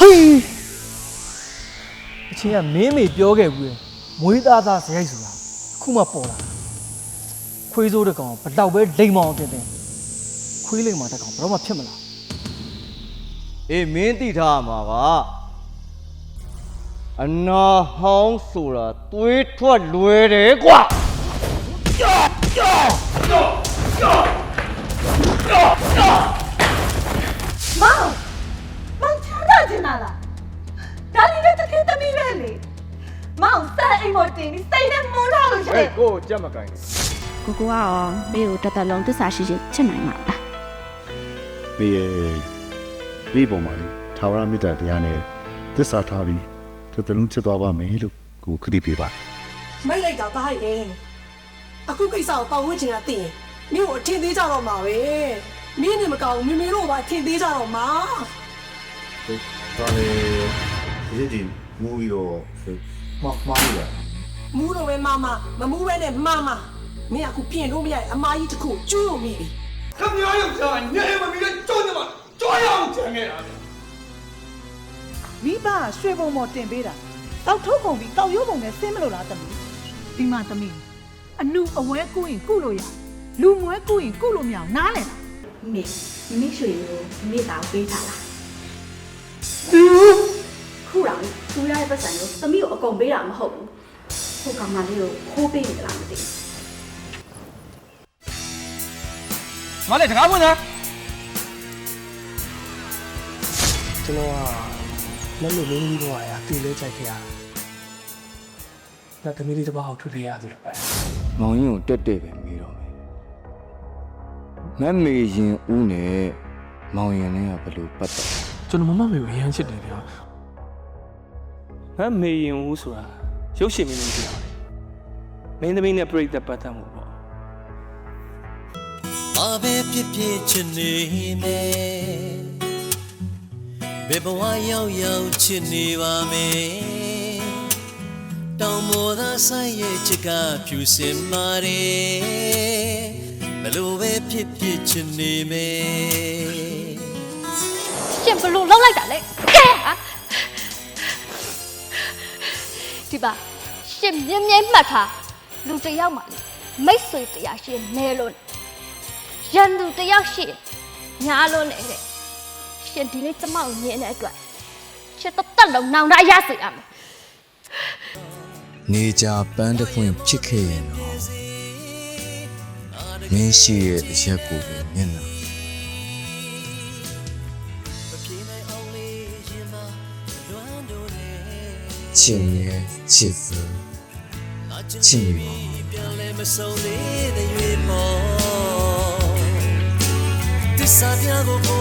ဖိအချင်းကမင်းမေပြောခဲ့ဘူးလေမွေးသားသားစရိုက်ဆိုတာအခုမှပေါ်လာတာခွေးစိုးတစ်ကောင်ဘလောက်ပဲလိမ်မောင်တင်တင်ခွေးလိမ်မောင်တစ်ကောင်ဘယ်တော့မှဖြစ်မလားအေးမင်းသိထားမှာကအနာဟောင်းဆိုတာသွေးထွက်လွယ်တယ်ကွာ မ်းသာချင်တာလားဒါလေးနဲ့တခင်သမီးပဲလေမောင်စက်အိမ်မတင်ပြီးစိတ်နဲ့မွန်းလာလို့ရှိရင်ကိုကြက်မကိုင်းကိုကိုကရောမေကိုတစ်သက်လုံးသစ္စာရှိရှိချစ်နိုင်မှာလားမေရဲ့ဒီပုံမှာလေထာဝရမေတ္တာတရားနဲ့သစ္စာထားပြီးတစ်တလုံးချစ်သွားပါမယ်လို့ကိုခရီးပေးပါ မိုက်လိုက်တာသားရဲ့အခုကိစ္စကိုပတ်ဝန်းကျင်ကသိရင်မင်းကိုအထင်သေးကြတော့မှာပဲမင်းနဲ့မကောင်းဘူးမေမေတို့ကပါထင်သေးကြတော့မှာ ဒါလည်းရည်ကြီးမူပြီးတော့မမှားလို့ရမူးတော့ပဲမမမမူးပဲနဲ့မမမင်းအခုပြင်လို့မရအမားကြီးတစ်ခုကျူးလို့မိပြီခမရယောက်ျားညဲမမီတော့ကြောက်နေမှာကြောက်ရအောင်ကြံခဲ့တာမိဘရွှေပုံပေါ်တင်ပေးတာတောက်ထုတ်ပုံပြီးတောက်ရိုးပုံနဲ့ဆင်းမလို့လားသမီးဒီမှာသမီးအနုအဝဲကုရင်ကုလို့ရလူမွဲကုရင်ကုလို့မရအောင်နားလဲလားမိမိရွှေကိုမိသားပေးထားလား ခုလာသူရရဲ့ပတ်စံကိုသမီးကိုအကုန်ပေးတာမဟုတ်ဘူးဟိုကောင်မလေးကိုခိုးပေးနေကြလားမသိဘူးငါလည်းတကားဝင်သားကျွန်တော်ကလက်လို့လုံးကြီးတော့ရာတည်လဲကြိုက်ခဲ့ရတာဒါသမီးလေးတစ်ပါးကိုထွက်ခဲ့ရသူလည်းပဲမောင်ရင်ကိုတက်တက်ပဲမေးတော့မယ်မမေရင်ဦးနဲ့မောင်ရင်လည်းကဘယ်လိုပတ်သက် ကျွန်တော်မမမေကိုအရန်ချစ်တယ်ဗျာမမေရင်ဦးဆိုတာရုပ်ရှင်မင်းသမီးပြောတယ်မင်းသမီးနဲ့ပြိတ္တပတ်သက်မှုပေါ့အဘယ်ဖြစ်ဖြစ်ချင်နေမယ်ဘယ်ဘဝရောက်ရောက်ချစ်နေပါမယ်တောင်ပေါ်သာဆိုင်ရဲ့ချစ်ကဖြူစင်မာတယ်ဘလို့ပဲဖြစ်ဖြစ်ချင်နေမယ် ရှင်ဘလို့လောက်လိုက်တာလဲကဲဟာဒီပါရှင်မြင်းမြင်းမှတ်ထားလူတစ်ယောက်မှလေမိတ်ဆွေတရားရှင်နဲလို့ရန်သူတစ်ယောက်ရှိညာလို့နေတဲ့ရှင်ဒီနေ့ကျမကိုမြင်တဲ့အတွက်ရှင်တော့တက်လုံးနောင်တရစေရမယ်နေကြပန်းတစ်ပွင့်ဖြစ်ခဲ့ရင်တော့မင်းရှိရဲ့အရက်ကိုပဲမျက်နှာ ချင်ရဲ့ချစ်စချစ်မိပါပြန်လဲမဆုံးသေးတဲ့ရွေးမောတစ္ဆာပြကို